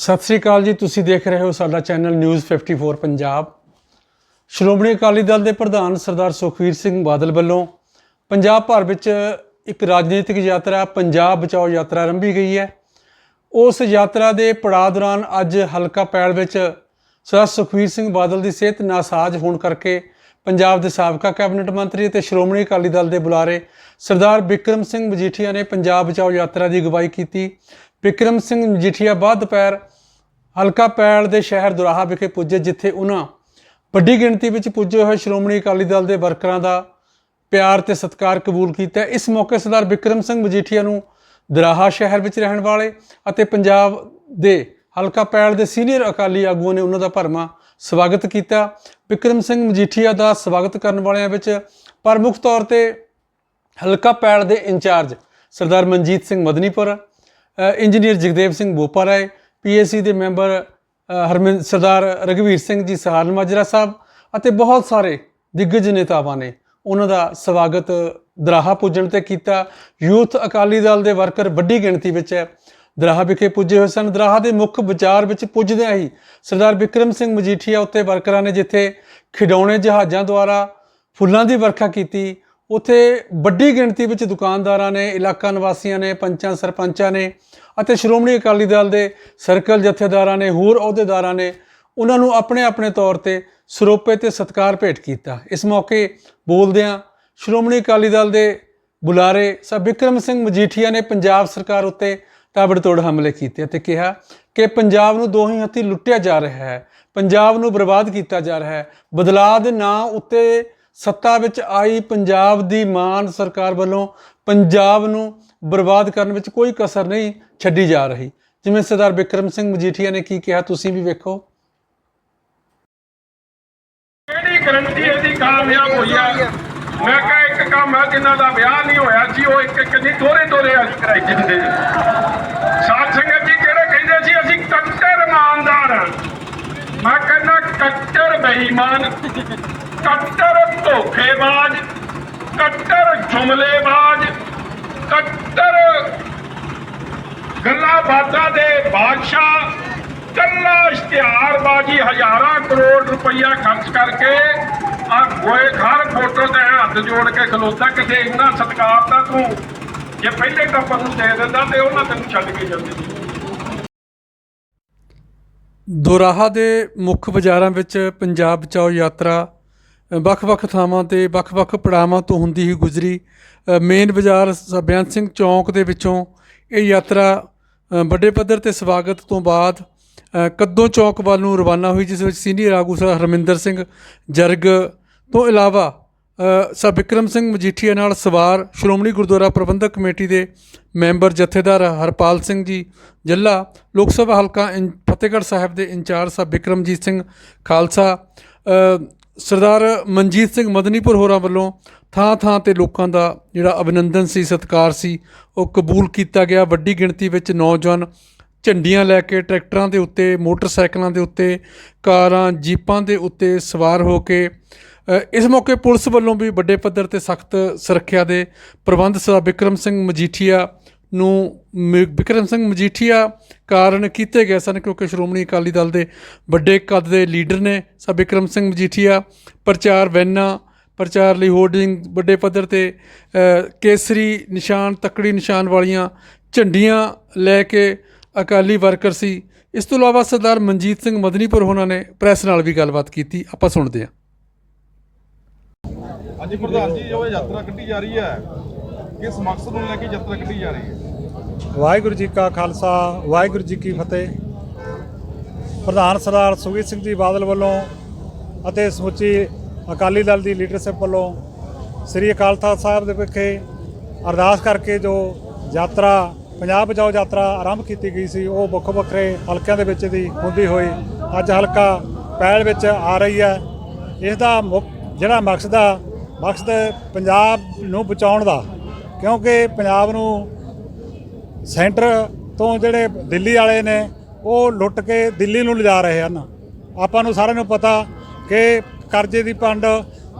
ਸਤਿ ਸ੍ਰੀ ਅਕਾਲ ਜੀ, ਤੁਸੀਂ ਦੇਖ ਰਹੇ ਹੋ ਸਾਡਾ ਚੈਨਲ ਨਿਊਜ਼ 54 ਪੰਜਾਬ। ਸ਼੍ਰੋਮਣੀ ਅਕਾਲੀ ਦਲ ਦੇ ਪ੍ਰਧਾਨ ਸਰਦਾਰ ਸੁਖਵੀਰ ਸਿੰਘ ਬਾਦਲ ਵੱਲੋਂ ਪੰਜਾਬ ਭਰ ਵਿੱਚ ਇੱਕ ਰਾਜਨੀਤਿਕ ਯਾਤਰਾ, ਪੰਜਾਬ ਬਚਾਓ ਯਾਤਰਾ ਆਰੰਭੀ ਗਈ ਹੈ। ਉਸ ਯਾਤਰਾ ਦੇ ਪੜਾਅ ਦੌਰਾਨ ਅੱਜ ਹਲਕਾ ਪੈਲ ਵਿੱਚ ਸਰਦਾਰ ਸੁਖਵੀਰ ਸਿੰਘ ਬਾਦਲ ਦੀ ਸਿਹਤ ਨਾਸਾਜ਼ ਹੋਣ ਕਰਕੇ ਪੰਜਾਬ ਦੇ ਸਾਬਕਾ ਕੈਬਨਿਟ ਮੰਤਰੀ ਅਤੇ ਸ਼੍ਰੋਮਣੀ ਅਕਾਲੀ ਦਲ ਦੇ ਬੁਲਾਰੇ ਸਰਦਾਰ ਬਿਕਰਮ ਸਿੰਘ ਮਜੀਠੀਆ ਨੇ ਪੰਜਾਬ ਬਚਾਓ ਯਾਤਰਾ ਦੀ ਅਗਵਾਈ ਕੀਤੀ। ਬਿਕਰਮ ਸਿੰਘ ਮਜੀਠੀਆ ਬਾਅਦ ਦੁਪਹਿਰ ਹਲਕਾ ਪੈਲ ਦੇ ਸ਼ਹਿਰ ਦੁਰਾਹਾ ਵਿਖੇ ਪੁੱਜੇ, ਜਿੱਥੇ ਉਹਨਾਂ ਵੱਡੀ ਗਿਣਤੀ ਵਿੱਚ ਪੁੱਜੇ ਹੋਏ ਸ਼੍ਰੋਮਣੀ ਅਕਾਲੀ ਦਲ ਦੇ ਵਰਕਰਾਂ ਦਾ ਪਿਆਰ ਤੇ ਸਤਿਕਾਰ ਕਬੂਲ ਕੀਤਾ। ਇਸ ਮੌਕੇ ਸਰਦਾਰ ਬਿਕਰਮ ਸਿੰਘ ਮਜੀਠੀਆ ਨੂੰ ਦਰਾਹਾ ਸ਼ਹਿਰ ਵਿੱਚ ਰਹਿਣ ਵਾਲੇ ਅਤੇ ਪੰਜਾਬ ਦੇ ਹਲਕਾ ਪੈਲ ਦੇ ਸੀਨੀਅਰ ਅਕਾਲੀ ਆਗੂਆਂ ਨੇ ਉਹਨਾਂ ਦਾ ਭਰਮਾ ਸਵਾਗਤ ਕੀਤਾ। ਬਿਕਰਮ ਸਿੰਘ ਮਜੀਠੀਆ ਦਾ ਸਵਾਗਤ ਕਰਨ ਵਾਲਿਆਂ ਵਿੱਚ ਪ੍ਰਮੁੱਖ ਤੌਰ ਤੇ ਹਲਕਾ ਪੈਲ ਦੇ in charge Sardar Manjit Singh Madnipur engineer Jagdev Singh Bopa Rai PAC ਦੇ ਮੈਂਬਰ ਅ, ਸਰਦਾਰ ਰਗਵੀਰ ਸਿੰਘ ਜੀ ਸਹਾਰਨ ਮਾਜਰਾ ਸਾਹਿਬ ਅਤੇ ਬਹੁਤ ਸਾਰੇ ਦਿੱਗਜ ਨੇਤਾਵਾਂ ਨੇ ਉਹਨਾਂ ਦਾ ਸਵਾਗਤ ਦਰਾਹਾ ਪੁੱਜਣ ਤੇ ਕੀਤਾ। ਯੂਥ ਅਕਾਲੀ ਦਲ ਦੇ ਵਰਕਰ ਵੱਡੀ ਗਿਣਤੀ ਵਿੱਚ ਹੈ। ਦਰਾਹਾ ਵਿਖੇ ਪੁੱਜੇ ਹੋਏ ਸਨ। ਦਰਾਹਾ ਦੇ ਮੁੱਖ ਬਾਜ਼ਾਰ ਵਿੱਚ ਪੁੱਜਦਿਆਂ ਹੀ ਸਰਦਾਰ ਬਿਕਰਮ ਸਿੰਘ ਮਜੀਠੀਆ ਉੱਤੇ ਵਰਕਰਾਂ ਨੇ ਜਿੱਥੇ ਖਿਡੌਣੇ ਜਹਾਜ਼ਾਂ ਦੁਆਰਾ ਫੁੱਲਾਂ ਦੀ ਵਰਖਾ ਕੀਤੀ ਉੱਥੇ ਵੱਡੀ ਗਿਣਤੀ ਵਿੱਚ ਦੁਕਾਨਦਾਰਾਂ ਨੇ, ਇਲਾਕਾ ਨਿਵਾਸੀਆਂ ਨੇ, ਪੰਚਾਂ, ਸਰਪੰਚਾਂ ਨੇ ਅਤੇ ਸ਼੍ਰੋਮਣੀ ਅਕਾਲੀ ਦਲ ਦੇ ਸਰਕਲ ਜਥੇਦਾਰਾਂ ਨੇ, ਹੋਰ ਅਹੁਦੇਦਾਰਾਂ ਨੇ ਉਹਨਾਂ ਨੂੰ ਆਪਣੇ ਆਪਣੇ ਤੌਰ ਤੇ ਸਰੋਪੇ ਤੇ ਸਤਿਕਾਰ ਭੇਟ ਕੀਤਾ। ਇਸ ਮੌਕੇ ਬੋਲਦਿਆਂ ਸ਼੍ਰੋਮਣੀ ਅਕਾਲੀ ਦਲ ਦੇ ਬੁਲਾਰੇ ਸਰ ਬਿਕਰਮ ਸਿੰਘ ਮਜੀਠੀਆ ਨੇ ਪੰਜਾਬ ਸਰਕਾਰ ਉੱਤੇ ਤਾਬੜਤੋੜ ਹਮਲੇ ਕੀਤੇ ਅਤੇ ਕਿਹਾ ਕਿ ਪੰਜਾਬ ਨੂੰ ਦੋਹੀਂ ਹੱਥੀ ਲੁੱਟਿਆ ਜਾ ਰਿਹਾ ਹੈ, ਪੰਜਾਬ ਨੂੰ ਬਰਬਾਦ ਕੀਤਾ ਜਾ ਰਿਹਾ ਹੈ, ਬਦਲਾਅ ਦੇ ਨਾਂ ਉੱਤੇ ਸੱਤਾ ਵਿੱਚ ਆਈ ਪੰਜਾਬ ਦੀ ਮਾਨ ਸਰਕਾਰ ਵੱਲੋਂ ਪੰਜਾਬ ਨੂੰ ਬਰਬਾਦ ਕਰਨ ਵਿੱਚ ਕੋਈ ਕਸਰ ਨਹੀਂ ਛੱਡੀ ਜਾ ਰਹੀ। ਜਿਵੇਂ ਸਰਦਾਰ ਬਿਕਰਮ ਸਿੰਘ ਮਜੀਠੀਆ ਨੇ ਕੀ ਕਿਹਾ, ਤੁਸੀਂ ਵੀ ਵੇਖੋ। ਕਿਹੜੀ ਗਰੰਟੀ ਇਹਦੀ ਕਾਮਯਾਬ ਹੋਈ ਆ? ਮੈਂ ਕਿਹਾ ਇੱਕ ਕੰਮ ਹੈ ਜਿਨ੍ਹਾਂ ਦਾ ਵਿਆਹ ਨਹੀਂ ਹੋਇਆ ਸੀ, ਉਹ ਇੱਕ ਇੱਕ ਨਹੀਂ ਦੋਰੇ ਦੋਰੇ ਅੱਜ ਕਰਾਈ ਜਾਂਦੇ ਜੀ ਸਾਧ ਸੰਗਤ ਜੀ, ਜਿਹੜੇ ਕਹਿੰਦੇ ਸੀ, ਅਸੀਂ ਕੱਟਰ ਇਮਾਨਦਾਰ ਹਾਂ ਮੈਂ ਕਹਿੰਦਾ, ਕੱਟਰ ਬੇਈਮਾਨ। ਕੱਟਰ ਧੋਖੇਬਾਜ਼, ਕੱਟਰ ਜੁਮਲੇਬਾਜ਼, ਕੱਟਰ ਗੱਲਾਂ ਬਾਤਾਂ ਦੇ ਬਾਦਸ਼ਾਹ ਕੱਲਾ ਇਸ਼ਤਿਹਾਰਬਾਜ਼ੀ ਹਜ਼ਾਰਾਂ ਕਰੋੜ ਰੁਪਈਆ ਖਰਚ ਕਰਕੇ ਆ ਗੋਏ ਘਰ ਫੋਟੋ ਤੇ ਹੱਥ ਜੋੜ ਕੇ ਖਲੋਤਾ ਕਿਸੇ ਇੰਨਾ ਸਤਿਕਾਰ ਦਾ ਤੂੰ ਜੇ ਪਹਿਲੇ ਟੱਪਰ ਨੂੰ ਦੇ ਦਿੰਦਾ ਤੇ ਉਹਨਾਂ ਤੈਨੂੰ ਛੱਡ ਕੇ ਜਾਂਦੇ। ਦੋਰਾਹਾ ਦੇ ਮੁੱਖ ਬਾਜ਼ਾਰਾਂ ਵਿੱਚ ਪੰਜਾਬ ਬਚਾਓ ਯਾਤਰਾ ਵੱਖ-ਵੱਖ ਥਾਵਾਂ ਤੇ ਵੱਖ-ਵੱਖ ਪੜਾਵਾਂ ਤੋਂ ਹੁੰਦੀ ਹੀ ਗੁਜ਼ਰੀ। ਮੇਨ ਬਾਜ਼ਾਰ ਸ- ਬੇਅੰਤ ਸਿੰਘ ਚੌਂਕ ਦੇ ਵਿੱਚੋਂ ਇਹ ਯਾਤਰਾ ਵੱਡੇ ਪੱਧਰ ਤੇ ਸਵਾਗਤ ਤੋਂ ਬਾਅਦ ਕੱਦੋ ਕੱਦੋਂ ਚੌਕ ਵੱਲ ਨੂੰ ਰਵਾਨਾ ਹੋਈ ਜਿਸ ਵਿੱਚ ਸੀਨੀਅਰ ਆਗੂ ਸਰ ਹਰਮਿੰਦਰ ਸਿੰਘ ਜਰਗ ਤੋਂ ਇਲਾਵਾ ਅ, ਸਰ ਬਿਕਰਮ ਸਿੰਘ ਮਜੀਠੀਆ ਨਾਲ ਸਵਾਰ ਸ਼੍ਰੋਮਣੀ ਗੁਰਦੁਆਰਾ ਪ੍ਰਬੰਧਕ ਕਮੇਟੀ ਦੇ ਮੈਂਬਰ ਜਥੇਦਾਰ ਹਰਪਾਲ ਸਿੰਘ ਜੀ ਜੱਲਾ ਲੋਕ ਸਭਾ ਹਲਕਾ ਇਨ- ਫਤਿਹਗੜ੍ਹ ਸਾਹਿਬ ਦੇ ਇੰਚਾਰਜ ਸਾਹਿਬ ਬਿਕਰਮਜੀਤ ਸਿੰਘ ਖਾਲਸਾ ਸਰਦਾਰ ਮਨਜੀਤ ਸਿੰਘ ਮਦਨੀਪੁਰ ਹੋਰਾਂ ਵੱਲੋਂ ਥਾਂ ਥਾਂ ਤੇ ਲੋਕਾਂ ਦਾ ਜਿਹੜਾ ਅਭਿਨੰਦਨ ਸੀ, ਸਤਿਕਾਰ ਸੀ, ਉਹ ਕਬੂਲ ਕੀਤਾ ਗਿਆ। ਵੱਡੀ ਗਿਣਤੀ ਵਿੱਚ ਨੌਜਵਾਨ ਝੰਡੀਆਂ ਲੈ ਕੇ ਟਰੈਕਟਰਾਂ ਦੇ ਉੱਤੇ, ਮੋਟਰਸਾਈਕਲਾਂ ਦੇ ਉੱਤੇ, ਕਾਰਾਂ, ਜੀਪਾਂ ਦੇ ਉੱਤੇ ਸਵਾਰ ਹੋ ਕੇ ਇਸ ਮੌਕੇ ਪੁਲਿਸ ਵੱਲੋਂ ਵੀ ਵੱਡੇ ਪੱਧਰ ਤੇ ਸਖਤ ਸੁਰੱਖਿਆ ਦੇ ਪ੍ਰਬੰਧ ਸਰਦਾਰ ਬਿਕਰਮ ਸਿੰਘ ਮਜੀਠੀਆ ਨੂੰ ਮ- ਬਿਕਰਮ ਸਿੰਘ ਮਜੀਠੀਆ ਕਾਰਨ ਕੀਤੇ ਗਏ ਸਨ, ਕਿਉਂਕਿ ਸ਼੍ਰੋਮਣੀ ਅਕਾਲੀ ਦਲ ਦੇ ਵੱਡੇ ਕੱਦ ਦੇ ਲੀਡਰ ਨੇ ਸਰ ਬਿਕਰਮ ਸਿੰਘ ਮਜੀਠੀਆ, ਪ੍ਰਚਾਰ ਵੈਨਾ, ਪ੍ਰਚਾਰ ਲਈ ਹੋਰਡਿੰਗ ਵੱਡੇ ਪੱਧਰ ਤੇ ਕੇਸਰੀ ਨਿਸ਼ਾਨ, ਤਕੜੀ ਨਿਸ਼ਾਨ ਵਾਲੀਆਂ ਝੰਡੀਆਂ ਲੈ ਕੇ ਅਕਾਲੀ ਵਰਕਰ ਸੀ। ਇਸ ਤੋਂ ਇਲਾਵਾ ਸਰਦਾਰ ਮਨਜੀਤ ਸਿੰਘ ਮਦਨੀਪੁਰ ਹੋਣਾ ਨੇ ਪ੍ਰੈਸ ਨਾਲ ਵੀ ਗੱਲਬਾਤ ਕੀਤੀ। ਆਪਾਂ ਸੁਣਦੇ ਹਾਂ। ਹਾਂਜੀ, ਪ੍ਰਧਾਨ ਜੀ ਜੋ ਯਾਤਰਾ ਕੱਢੀ ਜਾ ਰਹੀ ਹੈ। ਕਿਸ ਮਕਸਦ ਨੂੰ ਲੈ ਕੇ ਯਾਤਰਾ ਕੱਢੀ ਜਾ ਰਹੀ ਹੈ? ਵਾਹਿਗੁਰੂ ਜੀ ਕਾ ਖਾਲਸਾ, ਵਾਹਿਗੁਰੂ ਜੀ ਕੀ ਫਤਿਹ। ਪ੍ਰਧਾਨ ਸਰਦਾਰ ਸੁਖਬੀਰ ਸਿੰਘ ਜੀ ਬਾਦਲ ਵੱਲੋਂ ਅਤੇ ਸਮੁੱਚੀ ਅਕਾਲੀ ਦਲ ਦੀ ਲੀਡਰਸ਼ਿਪ ਵੱਲੋਂ ਸ੍ਰੀ ਅਕਾਲ ਤਖਤ ਸਾਹਿਬ ਦੇ ਵਿਖੇ ਅਰਦਾਸ ਕਰਕੇ ਜੋ ਯਾਤਰਾ, ਪੰਜਾਬ ਬਚਾਓ ਯਾਤਰਾ ਆਰੰਭ ਕੀਤੀ ਗਈ ਸੀ, ਉਹ ਵੱਖੋ ਵੱਖਰੇ ਹਲਕਿਆਂ ਦੇ ਵਿੱਚ ਦੀ ਹੁੰਦੀ ਹੋਈ ਅੱਜ ਹਲਕਾ ਪਹਿਲ ਵਿੱਚ ਆ ਰਹੀ ਹੈ। ਇਸ ਦਾ ਮੁੱਖ, ਜਿਹੜਾ ਮਕਸਦ ਆ, ਮਕਸਦ ਪੰਜਾਬ ਨੂੰ ਬਚਾਉਣ ਦਾ, ਕਿਉਂਕਿ ਪੰਜਾਬ ਨੂੰ ਸੈਂਟਰ ਤੋਂ ਜਿਹੜੇ ਦਿੱਲੀ ਵਾਲੇ ਨੇ, ਉਹ ਲੁੱਟ ਕੇ ਦਿੱਲੀ ਨੂੰ ਲਿਜਾ ਰਹੇ ਹਨ। ਆਪਾਂ ਨੂੰ ਸਾਰਿਆਂ ਨੂੰ ਪਤਾ ਕਿ ਕਰਜ਼ੇ ਦੀ ਪੰਡ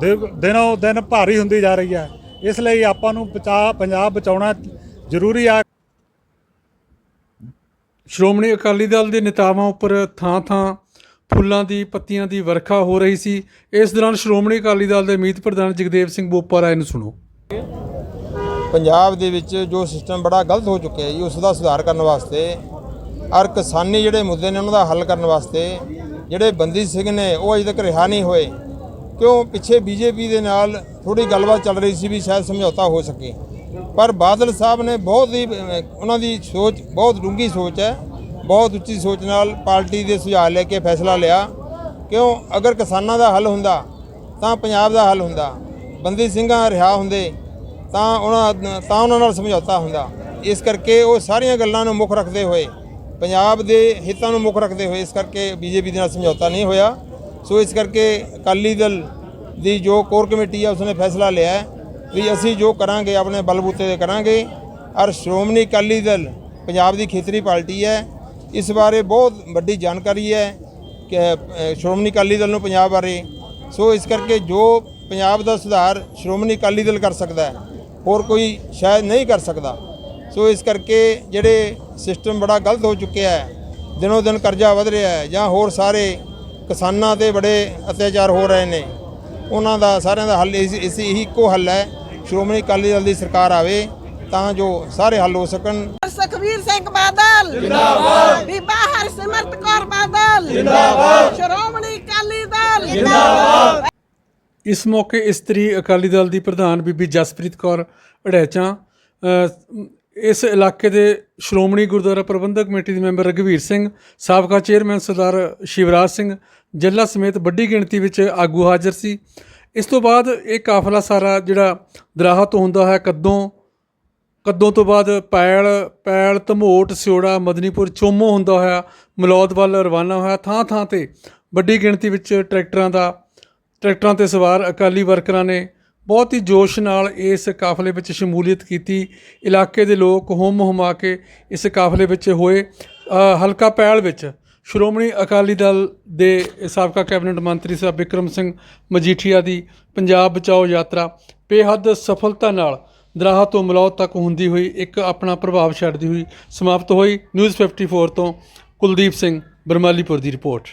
ਦਿ- ਦਿਨੋਂ ਦਿਨ ਭਾਰੀ ਹੁੰਦੀ ਜਾ ਰਹੀ ਹੈ। ਇਸ ਲਈ ਆਪਾਂ ਨੂੰ ਬਚਾ, ਪੰਜਾਬ ਬਚਾਉਣਾ ਜ਼ਰੂਰੀ ਆ। ਸ਼੍ਰੋਮਣੀ ਅਕਾਲੀ ਦਲ ਦੇ ਨੇਤਾਵਾਂ ਉੱਪਰ ਥਾਂ-ਥਾਂ ਫੁੱਲਾਂ ਦੀ, ਪੱਤੀਆਂ ਦੀ ਵਰਖਾ ਹੋ ਰਹੀ ਸੀ। ਇਸ ਦੌਰਾਨ ਸ਼੍ਰੋਮਣੀ ਅਕਾਲੀ ਦਲ ਦੇ ਮੀਤ ਪ੍ਰਧਾਨ ਜਗਦੇਵ ਸਿੰਘ ਬੋਪਾ ਰਾਏ ਨੂੰ ਸੁਣੋ। ਪੰਜਾਬ ਦੇ ਵਿੱਚ ਜੋ ਸਿਸਟਮ ਬੜਾ ਗਲਤ ਹੋ ਚੁੱਕਿਆ ਹੈ ਜੀ, ਉਸ ਦਾ ਸੁਧਾਰ ਕਰਨ ਵਾਸਤੇ ਔਰ ਕਿਸਾਨੀ ਜਿਹੜੇ ਮੁੱਦੇ ਨੇ ਉਹਨਾਂ ਦਾ ਹੱਲ ਕਰਨ ਵਾਸਤੇ, ਜਿਹੜੇ ਬੰਦੀ ਸਿੰਘ ਨੇ, ਉਹ ਅਜੇ ਤੱਕ ਰਿਹਾ ਨਹੀਂ ਹੋਏ। ਕਿਉਂ? ਪਿੱਛੇ ਬੀਜੇਪੀ ਦੇ ਨਾਲ ਥੋੜੀ ਗੱਲਬਾਤ ਚੱਲ ਰਹੀ ਸੀ ਵੀ ਸ਼ਾਇਦ ਸਮਝੌਤਾ ਹੋ ਸਕੇ। ਪਰ ਬਾਦਲ ਸਾਹਿਬ ਨੇ ਬਹੁਤ ਹੀ ਉਹਨਾਂ ਦੀ ਸੋਚ, ਬਹੁਤ ਡੂੰਘੀ ਸੋਚ ਹੈ, ਬਹੁਤ ਉੱਚੀ ਸੋਚ ਨਾਲ ਪਾਰਟੀ ਦੇ ਸੁਝਾਅ ਲੈ ਕੇ ਫੈਸਲਾ ਲਿਆ। ਕਿਉਂ? ਅਗਰ ਕਿਸਾਨਾਂ ਦਾ ਹੱਲ ਹੁੰਦਾ, ਤਾਂ ਪੰਜਾਬ ਦਾ ਹੱਲ ਹੁੰਦਾ। ਬੰਦੀ ਸਿੰਘਾਂ ਰਿਹਾ ਹੁੰਦੇ ਤਾਂ ਉਹਨਾਂ ਤਾਂ ਉਹਨਾਂ ਨਾਲ ਸਮਝੌਤਾ ਹੁੰਦਾ। ਇਸ ਕਰਕੇ ਉਹ ਸਾਰੀਆਂ ਗੱਲਾਂ ਨੂੰ ਮੁੱਖ ਰੱਖਦੇ ਹੋਏ, ਪੰਜਾਬ ਦੇ ਹਿੱਤਾਂ ਨੂੰ ਮੁੱਖ ਰੱਖਦੇ ਹੋਏ ਇਸ ਕਰਕੇ ਬੀਜੇਪੀ ਦੇ ਨਾਲ ਸਮਝੌਤਾ ਨਹੀਂ ਹੋਇਆ। ਸੋ ਇਸ ਕਰਕੇ ਅਕਾਲੀ ਦਲ ਦੀ ਜੋ ਕੋਰ ਕਮੇਟੀ ਆ, ਉਸਨੇ ਫੈਸਲਾ ਲਿਆ ਹੈ ਵੀ ਅਸੀਂ ਜੋ ਕਰਾਂਗੇ, ਆਪਣੇ ਬਲਬੂਤੇ ਦੇ ਕਰਾਂਗੇ। ਔਰ ਸ਼੍ਰੋਮਣੀ ਅਕਾਲੀ ਦਲ ਪੰਜਾਬ ਦੀ ਖੇਤਰੀ ਪਾਰਟੀ ਹੈ। ਇਸ ਬਾਰੇ ਬਹੁਤ ਵੱਡੀ ਜਾਣਕਾਰੀ ਹੈ ਕਿ ਸ਼੍ਰੋਮਣੀ ਅਕਾਲੀ ਦਲ ਨੂੰ ਪੰਜਾਬ ਬਾਰੇ। ਸੋ ਇਸ ਕਰਕੇ ਜੋ ਪੰਜਾਬ ਦਾ ਸੁਧਾਰ ਸ਼੍ਰੋਮਣੀ ਅਕਾਲੀ ਦਲ ਕਰ ਸਕਦਾ ਹੈ ਹੋਰ ਕੋਈ ਸ਼ਾਇਦ ਨਹੀਂ ਕਰ ਸਕਦਾ। ਸੋ ਇਸ ਕਰਕੇ ਜਿਹੜੇ ਸਿਸਟਮ ਬੜਾ ਗਲਤ ਹੋ ਚੁੱਕਿਆ ਹੈ ਦਿਨੋ ਦਿਨ ਕਰਜ਼ਾ ਵਧ ਰਿਹਾ ਹੈ ਜਾਂ ਹੋਰ ਸਾਰੇ ਕਿਸਾਨਾਂ ਤੇ ਬੜੇ ਅਤਿਆਚਾਰ ਹੋ ਰਹੇ ਨੇ ਉਹਨਾਂ ਦਾ ਸਾਰਿਆਂ ਦਾ ਹੱਲ ਇਸ ਇਸ ਇਹੀ ਇੱਕੋ ਹੱਲ ਹੈ ਸ਼੍ਰੋਮਣੀ ਅਕਾਲੀ ਦਲ ਦੀ ਸਰਕਾਰ ਆਵੇ ਤਾਂ ਜੋ ਸਾਰੇ ਹੱਲ ਹੋ ਸਕਣ। ਸੁਖਵੀਰ ਸਿੰਘ ਬਾਦਲ। ਜਿੰਦਾਬਾਦ। ਬੀਬਾ ਹਰਸਿਮਰਤ ਕੌਰ ਬਾਦਲ। ਜਿੰਦਾਬਾਦ। ਸ਼੍ਰੋਮਣੀ ਅਕਾਲੀ ਦਲ। ਜਿੰਦਾਬਾਦ। ਇਸ ਮੌਕੇ ਇਸਤਰੀ ਅਕਾਲੀ ਦਲ ਦੀ ਪ੍ਰਧਾਨ ਬੀਬੀ ਜਸਪ੍ਰੀਤ ਕੌਰ ਅੜੈਚਾਂ ਇਸ ਇਲਾਕੇ ਦੇ ਸ਼੍ਰੋਮਣੀ ਗੁਰਦੁਆਰਾ ਪ੍ਰਬੰਧਕ ਕਮੇਟੀ ਦੇ ਮੈਂਬਰ ਰਘਵੀਰ ਸਿੰਘ, ਸਾਬਕਾ ਚੇਅਰਮੈਨ ਸਰਦਾਰ ਸ਼ਿਵਰਾਜ ਸਿੰਘ ਜੱਲਾ ਸਮੇਤ ਵੱਡੀ ਗਿਣਤੀ ਵਿੱਚ ਆਗੂ ਹਾਜ਼ਰ ਸੀ। ਇਸ ਤੋਂ ਬਾਅਦ ਇਹ ਕਾਫਲਾ ਸਾਰਾ ਜਿਹੜਾ ਦਰਾਹਾ ਤੋਂ ਹੁੰਦਾ ਹੈ, ਕੱਦੋਂ ਕੱਦੋਂ ਤੋਂ ਬਾਅਦ ਪੈਲ ਪੈਲ, ਧਮੋਟ ਸਿਓੜਾ ਮਦਨੀਪੁਰ, ਚੋਮੋ ਹੁੰਦਾ ਹੋਇਆ ਮਲੌਦ ਵੱਲ ਰਵਾਨਾ ਹੋਇਆ ਥਾਂ ਥਾਂ ਤੇ ਵੱਡੀ ਗਿਣਤੀ ਵਿੱਚ ਟਰੈਕਟਰਾਂ ਦਾ ਟਰੈਕਟਰਾਂ ਤੇ ਸਵਾਰ ਅਕਾਲੀ ਵਰਕਰਾਂ ਨੇ ਬਹੁਤ ਹੀ ਜੋਸ਼ ਨਾਲ ਇਸ ਕਾਫਲੇ ਵਿੱਚ ਸ਼ਮੂਲੀਅਤ ਕੀਤੀ। ਇਲਾਕੇ ਦੇ ਲੋਕ ਹੁੰਮ ਹੁਮਾ ਕੇ ਇਸ ਕਾਫਲੇ ਵਿੱਚ ਹੋਏ। ਹਲਕਾ ਪੈਲ ਵਿੱਚ ਸ਼੍ਰੋਮਣੀ ਅਕਾਲੀ ਦਲ ਦੇ ਸਾਬਕਾ ਕੈਬਨਿਟ ਮੰਤਰੀ ਸਾਹਿਬ ਵਿਕਰਮ ਸਿੰਘ ਮਜੀਠੀਆ ਦੀ ਪੰਜਾਬ ਬਚਾਓ ਯਾਤਰਾ ਬੇਹੱਦ ਸਫਲਤਾ ਨਾਲ ਦਰਾਹਾ ਤੋਂ ਮਲੌਦ ਤੱਕ ਹੁੰਦੀ ਹੋਈ ਇੱਕ ਆਪਣਾ ਪ੍ਰਭਾਵ ਛੱਡਦੀ ਹੋਈ ਸਮਾਪਤ ਹੋਈ। ਨਿਊਜ਼ 54 ਤੋਂ ਕੁਲਦੀਪ ਸਿੰਘ, ਬਰਮਾਲੀਪੁਰ ਦੀ ਰਿਪੋਰਟ।